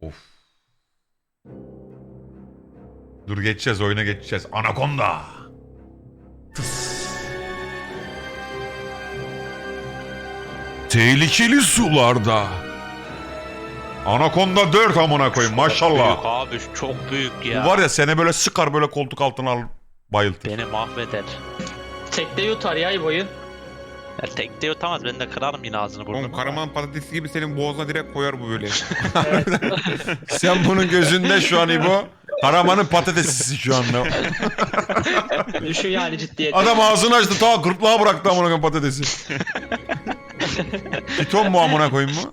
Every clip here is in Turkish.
Of. Dur geçeceğiz oyuna geçeceğiz. Anaconda. Tehlikeli sularda. Anaconda 4 amına koyayım maşallah. Büyük abi çok büyük ya. Bu var ya seni böyle sıkar böyle koltuk altına al bayıltır. Beni mahveder. Tekte yutar ya İbo'yu. Ya tekte yutamaz ben de kırarım yine ağzını Oğlum burnunu. karaman patatesi gibi senin boğazına direkt koyar bu böyle. Sen bunun gözünde şu an İbo. Karaman'ın patatesisin şu anda. Düşün yani ciddiyeti. Adam ağzını açtı ta gırtlağa bıraktı amına koyayım patatesi. piton mu amına koyayım mı?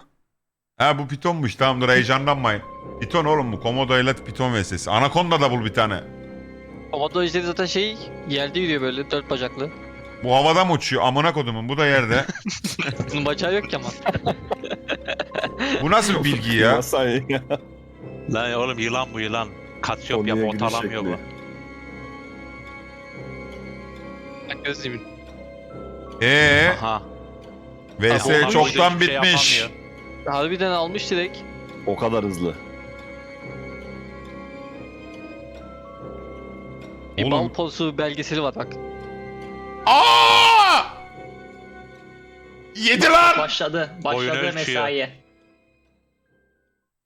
Ha bu pitonmuş tamam dur heyecanlanmayın. Piton oğlum bu komodo ile piton vs. Anaconda da bul bir tane. Komodo ejderi zaten şey yerde yürüyor böyle dört bacaklı. Bu havada mı uçuyor amına kodumun bu da yerde. Bunun bacağı yok ki ama. Bu nasıl bir bilgi ya? Masai ya. Lan oğlum yılan bu yılan. Kaçıyor ya Konuya giriş ortalamıyor bu. şekli. Bak gözlüğümün. Eee Aha. vs Komodo çoktan hiçbir şey bitmiş. yapamıyor. Harbiden almış direkt. O kadar hızlı. Bir Oğlum. bal pozu belgeseli var bak. Aa! Yedi lan! Başladı. Oyunu Başladı ölçüyor. mesai.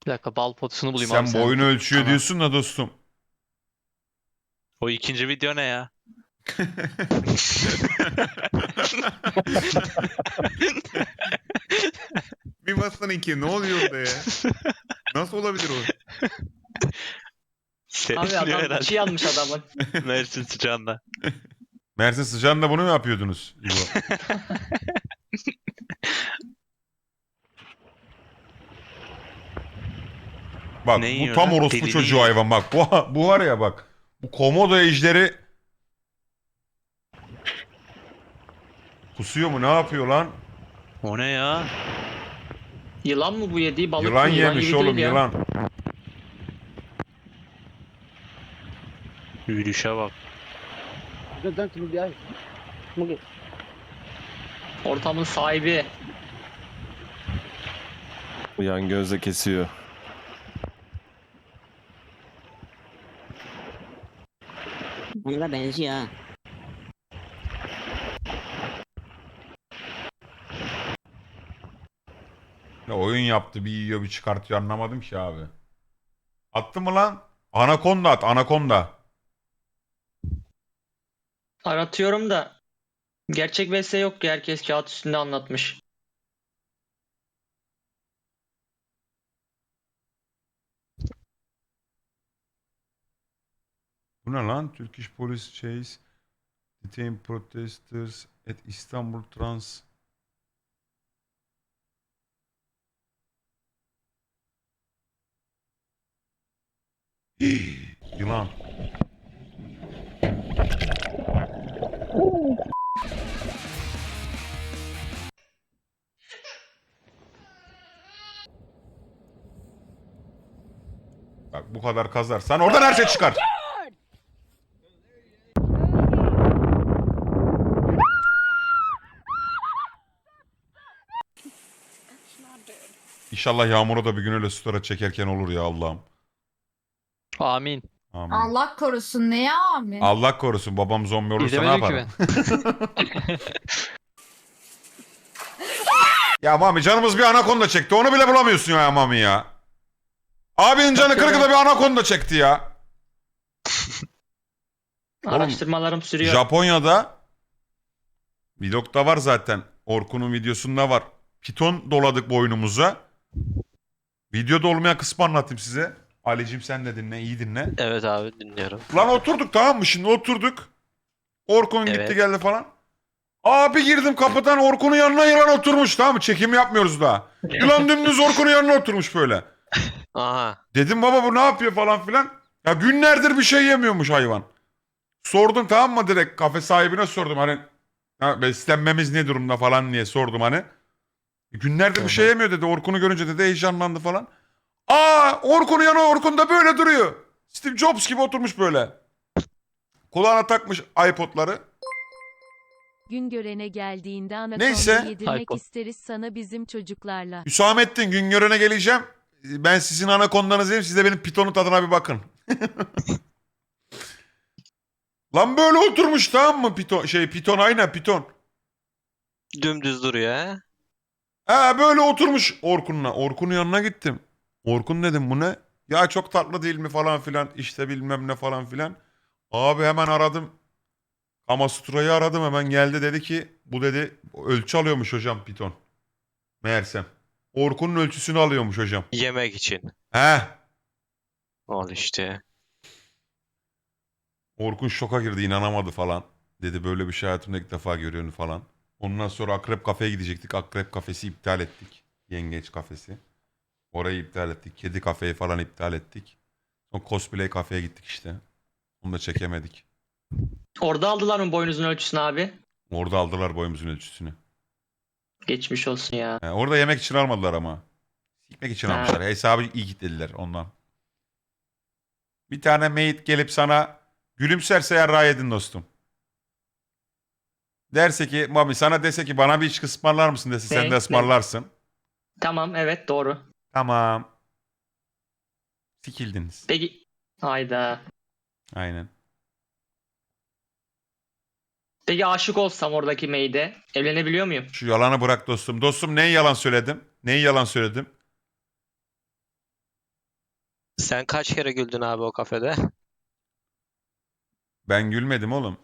Bir dakika bal pozusunu bulayım abi Sen boyunu ölçüyor Tamam. diyorsun da dostum. O ikinci video ne ya? bir masanın ki ne oluyor orada ya? Nasıl olabilir o? Abi adam herhalde. içi yanmış adamın. Mersin sıcağında. Mersin sıcağında bunu mu yapıyordunuz? İbo? bak Ne bu yiyor tam lan? orospu Dilini çocuğu yiyor. hayvan bak. Bu, bu var ya bak. Bu komodo ejderi Kusuyor mu ne yapıyor lan? O ne ya? Yılan mı bu yediği balık yılan mı? yemiş gibi oğlum değil ya. yılan. Yürüyüşe bak. Ortamın sahibi. Bu yan gözle kesiyor. Ona da benziyor ha. Ne oyun yaptı bir yiyor bir çıkartıyor anlamadım ki abi. Attı mı lan? Anakonda at anakonda. Aratıyorum da gerçek vs yok ki herkes kağıt üstünde anlatmış. Bu ne lan? Turkish police chase detain protesters at Istanbul Trans Yılan. Bu kadar kazarsan oradan her şey çıkar. İnşallah Yağmur'a da bir gün öyle story çekerken olur ya Allah'ım. Amin. Amin. Allah korusun ne ya abi? Allah korusun babam zombi olursa ne İzlemedim ki yaparım? ben. Ya Mami canımız bir anakonda çekti. Onu bile bulamıyorsun ya Mami ya. Abinin canı kırık da bir anakonda çekti ya. Araştırmalarım sürüyor. Japonya'da vlogda var zaten. Orkun'un videosunda var. Piton doladık boynumuza. Videoda olmayan kısmı anlatayım size. Ali'cim sen de dinle, iyi dinle. Evet abi dinliyorum. Lan oturduk tamam mı? Şimdi oturduk. Orkun gitti Evet. geldi falan. Abi girdim kapıdan Orkun'un yanına yılan oturmuş tamam mı? Çekim yapmıyoruz daha. Yılan dümdüz Orkun'un yanına oturmuş böyle. Aha. Dedim baba bu ne yapıyor falan filan. Ya günlerdir bir şey yemiyormuş hayvan. Sordum tamam mı direkt kafe sahibine sordum hani ha, beslenmemiz ne durumda falan diye sordum hani. Günlerdir bir şey yemiyor dedi. Orkun'u görünce dedi heyecanlandı falan. Aa Orkun'un yanı Orkun da böyle duruyor. Steve Jobs gibi oturmuş böyle. Kulağına takmış iPod'ları. Gün görene geldiğinde anakonda Neyse. yedirmek Hayko. isteriz sana bizim çocuklarla. Hüsamettin Güngören'e geleceğim. Ben sizin anakondanız değilim. Siz de benim pitonun tadına bir bakın. Lan böyle oturmuş tamam mı piton? Şey piton aynen piton. Dümdüz duruyor ha. Ha böyle oturmuş Orkun'la. Orkun'un yanına gittim. Orkun dedim bu ne? Ya çok tatlı değil mi falan filan. İşte bilmem ne falan filan. Abi hemen aradım. Kamastra'yı aradım hemen geldi dedi ki bu dedi ölçü alıyormuş hocam piton. Meğersem. Orkun'un ölçüsünü alıyormuş hocam. Yemek için. He. Al işte. Orkun şoka girdi inanamadı falan. Dedi böyle bir şey hayatımda ilk defa görüyorum falan. Ondan sonra Akrep Kafe'ye gidecektik. Akrep Kafesi iptal ettik. Yengeç Kafesi. Orayı iptal ettik. Kedi Kafe'yi falan iptal ettik. Sonra Cosplay Kafe'ye gittik işte. Onu da çekemedik. Orada aldılar mı boynuzun ölçüsünü abi? Orada aldılar boyumuzun ölçüsünü. Geçmiş olsun ya. He, orada yemek için almadılar ama. Sikmek için Ha. almışlar. Hesabı iyi kitlediler ondan. Bir tane mate gelip sana gülümserse yarrağı yedin dostum. Derse ki Mami sana dese ki bana bir içki ısmarlar mısın dese sen de ısmarlarsın. Tamam evet doğru. Tamam. Sikildiniz. Peki. Hayda. Aynen. Peki aşık olsam oradaki meyde evlenebiliyor muyum? Şu yalanı bırak dostum. Dostum neyi yalan söyledim? Neyi yalan söyledim? Sen kaç kere güldün abi o kafede? Ben gülmedim oğlum.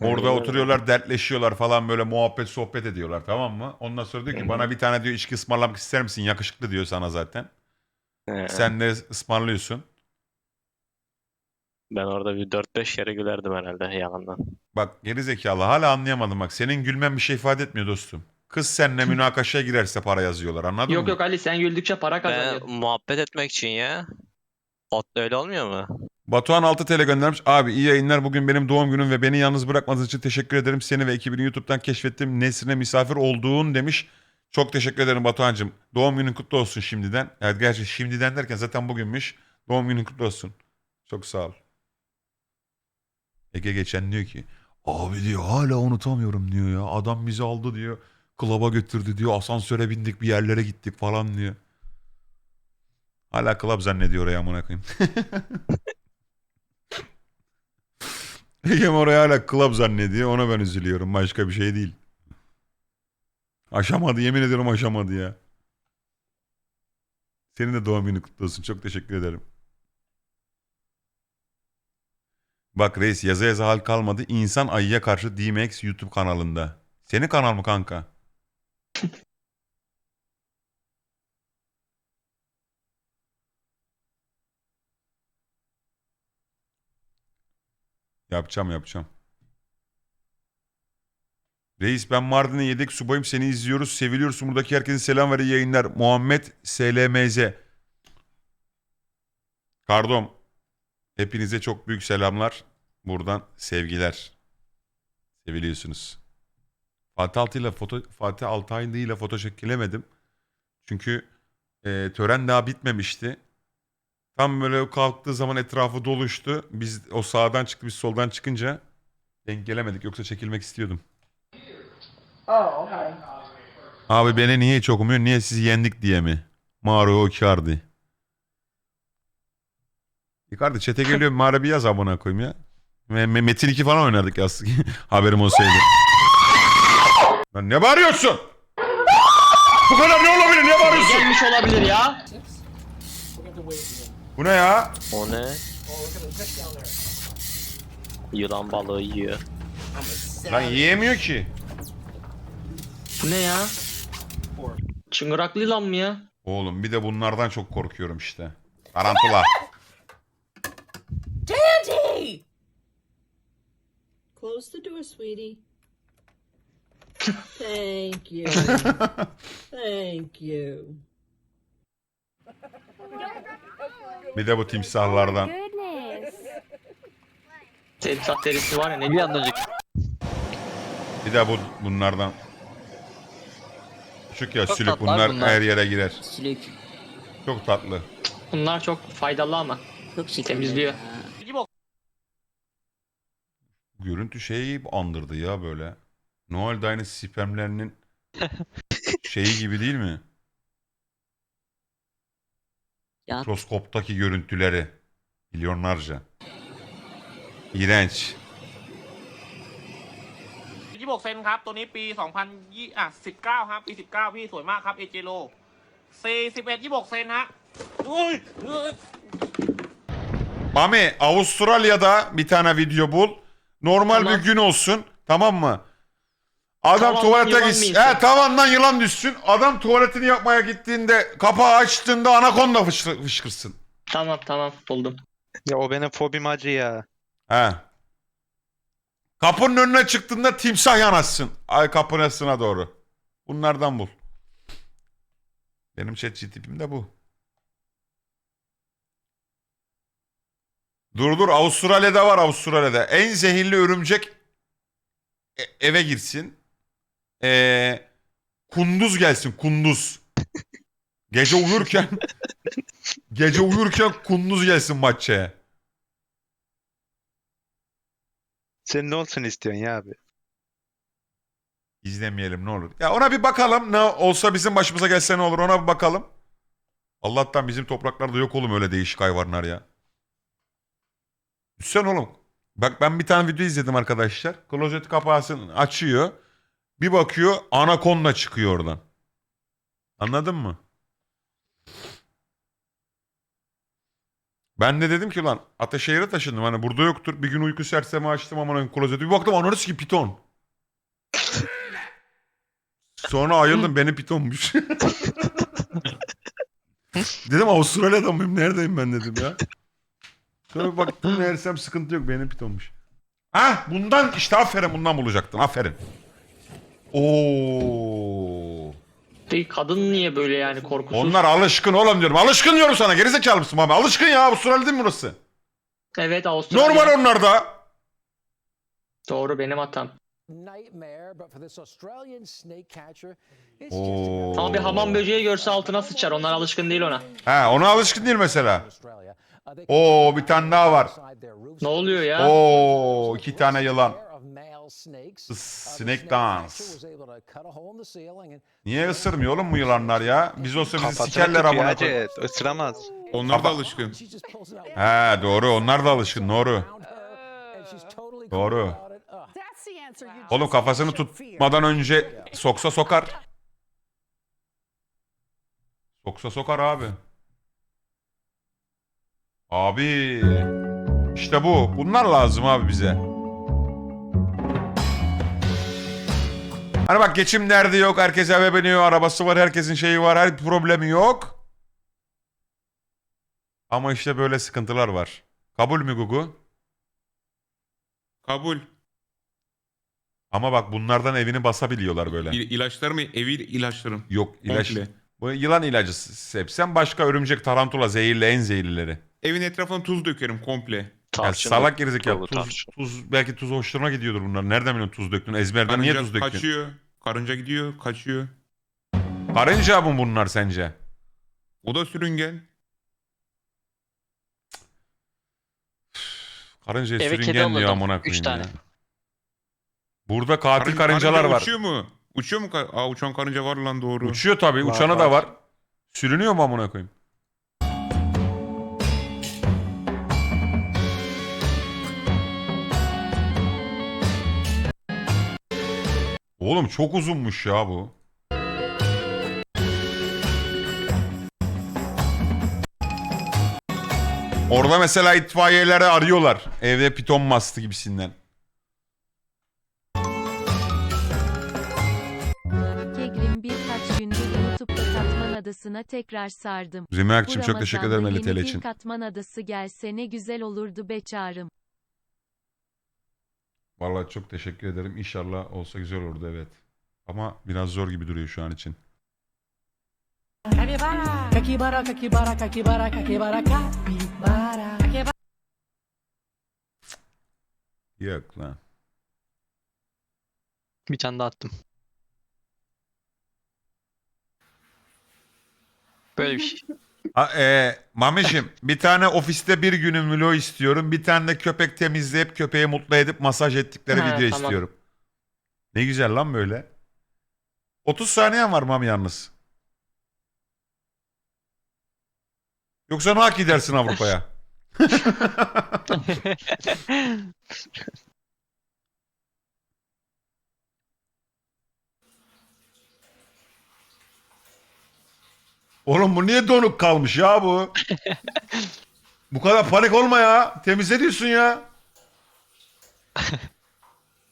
Orada oturuyorlar dertleşiyorlar falan böyle muhabbet sohbet ediyorlar tamam mı? Ondan sonra diyor ki bana bir tane diyor içki ısmarlamak ister misin? Yakışıklı diyor sana zaten. He. Sen de ısmarlıyorsun. Ben orada bir 4-5 kere gülerdim herhalde yalandan. Bak geri zekalı hala anlayamadım bak. Senin gülmen bir şey ifade etmiyor dostum. Kız seninle münakaşaya girerse para yazıyorlar anladın Yok mı? yok Ali sen güldükçe para Ben kazanıyorsun. muhabbet etmek için ya. Otla öyle olmuyor mu? Batuhan 6 TL göndermiş. Abi iyi yayınlar. Bugün benim doğum günüm ve beni yalnız bırakmadığınız için teşekkür ederim. Seni ve ekibini YouTube'dan keşfettim. Nesrine misafir olduğun demiş. Çok teşekkür ederim Batuhan'cığım. Doğum günün kutlu olsun şimdiden. Evet gerçi şimdiden derken zaten bugünmüş. Doğum günün kutlu olsun. Çok sağ ol. Ege geçen diyor ki abi diyor hala unutamıyorum diyor ya. Adam bizi aldı diyor. Klaba götürdü diyor. Asansöre bindik bir yerlere gittik falan diyor. Hala klab zannediyor oraya amına koyayım. Egem oraya hala club zannediyor. Ona ben üzülüyorum. Başka bir şey değil. Aşamadı. Yemin ediyorum aşamadı ya. Senin de doğum günü kutlu olsun. Çok teşekkür ederim. Bak reis yaza yaza hal kalmadı. İnsan ayıya karşı DMX YouTube kanalında. Senin kanal mı kanka? Yapacağım yapacağım. Reis ben Mardin'e yedek subayım seni izliyoruz. Seviliyorsun buradaki herkese selam ver yayınlar. Muhammed SLMZ. Kardom. Hepinize çok büyük selamlar. Buradan sevgiler. Seviliyorsunuz. Fatih Altaylı ile foto Fatih Altaylı ile foto çekilemedim. Çünkü e, tören daha bitmemişti. Tam böyle kalktığı zaman etrafı doluştu. Biz o sağdan çıktı biz soldan çıkınca denk gelemedik. Yoksa çekilmek istiyordum. Abi beni niye hiç okumuyor? Niye sizi yendik diye mi? Mario Icardi. Icardi çete geliyor. Mario bir yaz abone koyayım ya. Me- Me- Metin 2 falan oynardık aslında. Haberim olsaydı. Lan ne bağırıyorsun? Bu kadar ne olabilir? Ne bağırıyorsun? Gelmiş olabilir ya. Bu ne ya? O ne? Yılan balığı yiyor. Lan yiyemiyor ki. Bu ne ya? Çıngıraklı yılan mı ya? Oğlum bir de bunlardan çok korkuyorum işte. Tarantula. Close the door, sweetie. Thank you. Thank you. Bir de bu timsahlardan. Tesisat derisi var ya ne Bir diyor? an önce Bir de bu bunlardan. Küçük ya Çok sülük tatlılar bunlar, bunlar. her yere girer. Sülük. Çok tatlı. Bunlar çok faydalı ama. Çok şekerli. Temizliyor ya. Görüntü şeyi andırdı ya böyle. Noel Dynasty spermlerinin şeyi gibi değil mi? Ya Mikroskoptaki görüntüleri. Milyonlarca. İğrenç. 26เซนครับ ตัวนี้ปี 2020อ่ะ19 ครับ ปี 19 พี่สวยมากครับ เอเจโร41 26 เซนฮะอุ้ยเอ้ย Mami Avustralya'da bir tane video bul. Normal Tamam. bir gün olsun. Tamam mı? Adam Tavandan tuvalete yılan gitsin. mı insin? He tavandan yılan düşsün. Adam tuvaletini yapmaya gittiğinde kapağı açtığında anakonda fışkı- fışkırsın. Tamam tamam buldum. Ya o benim fobim acı ya. He. Kapının önüne çıktığında timsah yanaşsın. Ay kapısına doğru. Bunlardan bul. Benim chat tipim de bu. Dur dur Avustralya'da var Avustralya'da. En zehirli örümcek e- eve girsin. Ee, kunduz gelsin kunduz. Gece uyurken gece uyurken kunduz gelsin bahçeye. Sen ne olsun istiyorsun ya abi? İzlemeyelim ne olur. Ya ona bir bakalım. Ne olsa bizim başımıza gelse ne olur ona bir bakalım. Allah'tan bizim topraklarda yok oğlum öyle değişik hayvanlar ya. Düşsen oğlum. Bak ben bir tane video izledim arkadaşlar. Klozet kapağını açıyor. Bir bakıyor anakonda çıkıyor oradan. Anladın mı? Ben de dedim ki lan Ataşehir'e taşındım. Hani burada yoktur. Bir gün uyku sersemi açtım ama klozeti. Bir baktım ananı ki piton. Sonra ayıldım beni pitonmuş. dedim Avustralya'da mıyım? Neredeyim ben dedim ya. Sonra baktım meğersem sıkıntı yok benim pitonmuş. Ha bundan işte aferin bundan bulacaktın aferin. Oo. Peki kadın niye böyle yani korkusuz? Onlar alışkın oğlum diyorum. Alışkın diyorum sana. Gerizekalı mısın abi? Alışkın ya. Avustralya değil mi burası? Evet Avustralya. Normal onlar da. Doğru benim hatam. Oo. Ama bir hamam böceği görse altına sıçar. Onlar alışkın değil ona. Ha ona alışkın değil mesela. Oo bir tane daha var. Ne oluyor ya? Oo iki tane yılan. Snake dance. Niye ısırmıyor oğlum bu yılanlar ya? Biz olsa bizi Kafasını sikerler tutuyor amına hacı. Isıramaz. Onlar da alışkın. He doğru onlar da alışkın doğru. Doğru. Oğlum kafasını tutmadan önce soksa sokar. Soksa sokar abi. Abi. işte bu. Bunlar lazım abi bize. Hani bak geçim derdi yok. Herkes eve biniyor. Arabası var. Herkesin şeyi var. Her problemi yok. Ama işte böyle sıkıntılar var. Kabul mü Gugu? Kabul. Ama bak bunlardan evini basabiliyorlar böyle. İl- ilaçlar mı? Evi ilaçlarım. Yok ilaç. Komple. Bu yılan ilacı sepsen başka örümcek tarantula zehirli en zehirlileri. Evin etrafına tuz dökerim komple. Ya Tarçın. salak gerizekalı. Tuz, tarçın. tuz belki tuz hoşlarına gidiyordur bunlar. Nereden biliyorsun tuz döktün? Ezberden niye tuz Karınca döktün? kaçıyor. Karınca gidiyor, kaçıyor. Karınca mı bunlar sence? O da sürüngen. Karıncaya Eve kedi sürüngen diyor alırdım. amına Üç koyayım tane. ya. Burada katil Karın- karıncalar karınca var. Uçuyor mu? Uçuyor mu? kar- Aa uçan karınca var lan doğru. Uçuyor tabii. Var, Uçanı da var. var. Sürünüyor mu amına koyayım? Oğlum çok uzunmuş ya bu. Orada mesela itfaiyeleri arıyorlar. Evde piton mastı gibisinden. Kegrim birkaç gündür YouTube'da Katman Adası'na tekrar sardım. Rimelk'cim Bu çok teşekkür ederim Ramazan'da 50 TL yeni bir için. Katman Adası gelse ne güzel olurdu be çağrım. Vallahi çok teşekkür ederim. İnşallah olsa güzel olurdu evet. Ama biraz zor gibi duruyor şu an için. Yok lan. Bir tane daha attım. Böyle bir şey. Ha, e, Mamişim bir tane ofiste bir günün vlog istiyorum. Bir tane de köpek temizleyip köpeği mutlu edip masaj ettikleri Ha, video tamam. istiyorum. Ne güzel lan böyle. 30 saniyen var Mami yalnız. Yoksa nak gidersin Avrupa'ya. Oğlum bu niye donuk kalmış ya bu? bu kadar panik olma ya. Temizle diyorsun ya.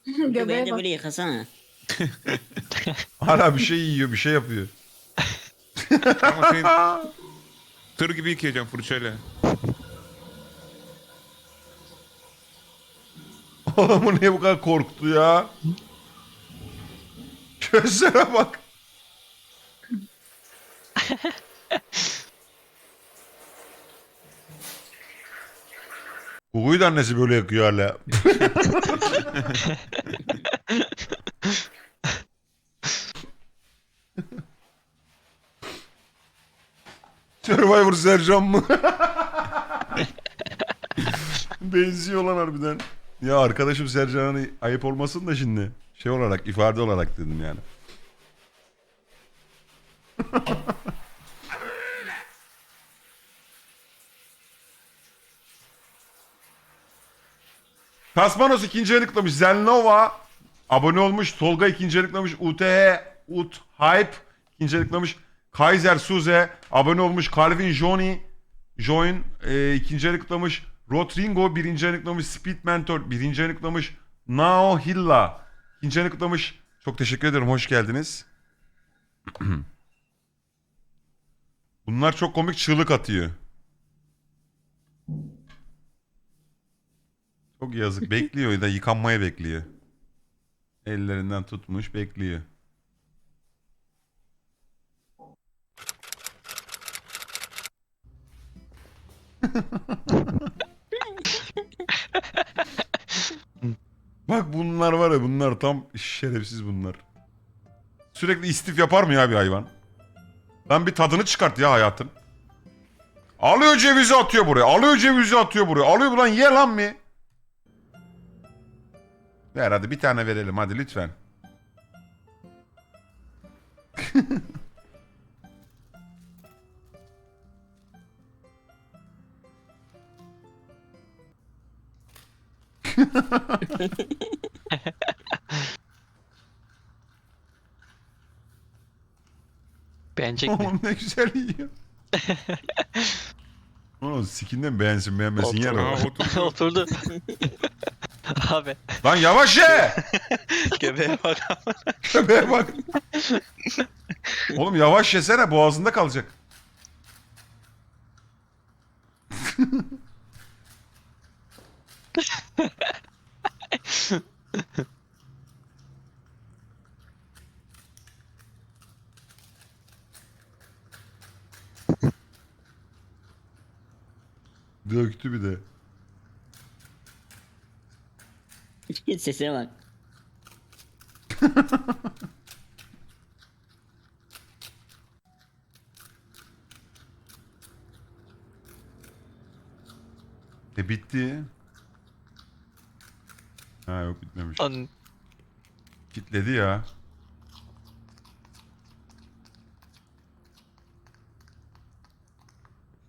Göbeğe bak. böyle yıkasana. Hala bir şey yiyor, bir şey yapıyor. Ama senin tır gibi yıkayacağım fırçayla. Oğlum bu niye bu kadar korktu ya? Gözlere bak. Gugu'yu da annesi böyle yakıyor hala. Survivor Sercan mı? Benziyor lan harbiden. Ya arkadaşım Sercan'a ayıp olmasın da şimdi. Şey olarak, ifade olarak dedim yani. Kasmanos ikinci aylıklamış. Zelnova abone olmuş. Tolga ikinci aylıklamış. UTH Ut Hype ikinci aylıklamış. Kaiser Suze abone olmuş. Calvin Johnny Join e, ikinci aylıklamış. Rodrigo birinci aylıklamış. Speed Mentor birinci aylıklamış. Nao Hilla ikinci aylıklamış. Çok teşekkür ederim. Hoş geldiniz. Bunlar çok komik çığlık atıyor. Çok yazık. Bekliyor da yıkanmaya bekliyor. Ellerinden tutmuş bekliyor. Bak bunlar var ya bunlar tam şerefsiz bunlar. Sürekli istif yapar mı ya bir hayvan? Lan bir tadını çıkart ya hayatın. Alıyor cevizi atıyor buraya. Alıyor cevizi atıyor buraya. Alıyor ulan ye lan mı? Ver hadi bir tane verelim hadi lütfen. Beğenecek mi? Oğlum ne güzel yiyor. Oğlum sikinden beğensin beğenmesin yer Aa, o. oturdu. Oturdu. Abi. Lan yavaş ye. Göbeğe bak. Köpeğe bak. Oğlum yavaş yesene boğazında kalacak. Döktü bir de. Sese bak. E bitti. Ha yok bitmemiş. An Kitledi ya.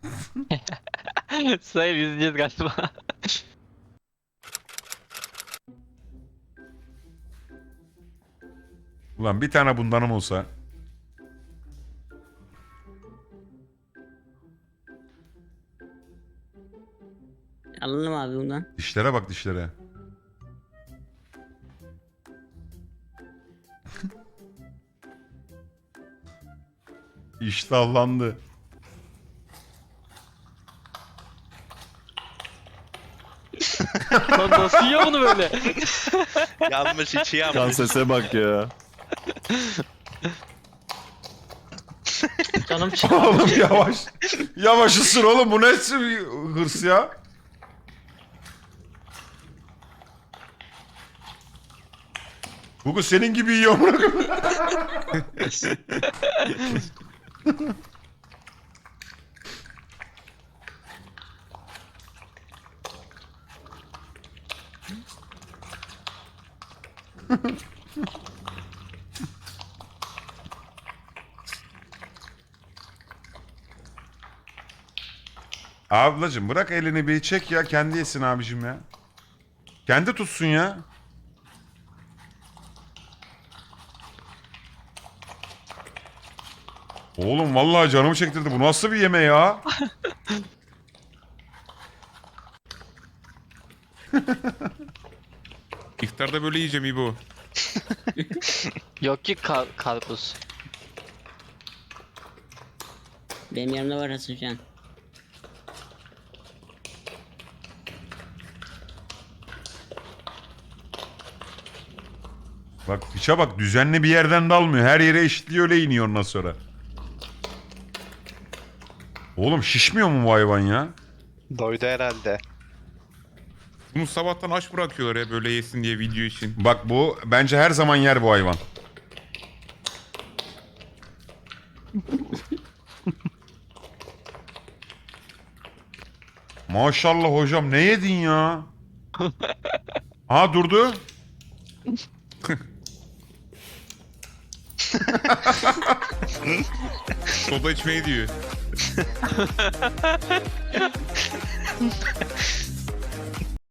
Sayın izleyeceğiz galiba. Ulan bir tane bundanım olsa. Alalım abi bundan. Dişlere bak dişlere. İştahlandı. Lan nasıl yiyor bunu böyle? Yanmış içi Kan yanmış. sese bak ya. Canım çıktı. oğlum yavaş. Yavaş ısır oğlum bu nesi bir hırs ya? Gugu senin gibi yiyor amına koyayım. Ablacım bırak elini bir çek ya kendi yesin abicim ya. Kendi tutsun ya. Oğlum vallahi canımı çektirdi. Bu nasıl bir yeme ya? İftarda böyle yiyeceğim İbo. Yok ki kar- karpuz. Benim yanımda var Hasancan. Bak piça bak düzenli bir yerden dalmıyor. Her yere eşitliyor öyle iniyor ondan sonra. Oğlum şişmiyor mu bu hayvan ya? Doydu herhalde. Bunu sabahtan aç bırakıyorlar ya böyle yesin diye video için. Bak bu bence her zaman yer bu hayvan. Maşallah hocam ne yedin ya? Ha durdu. Soda içmeyi diyor.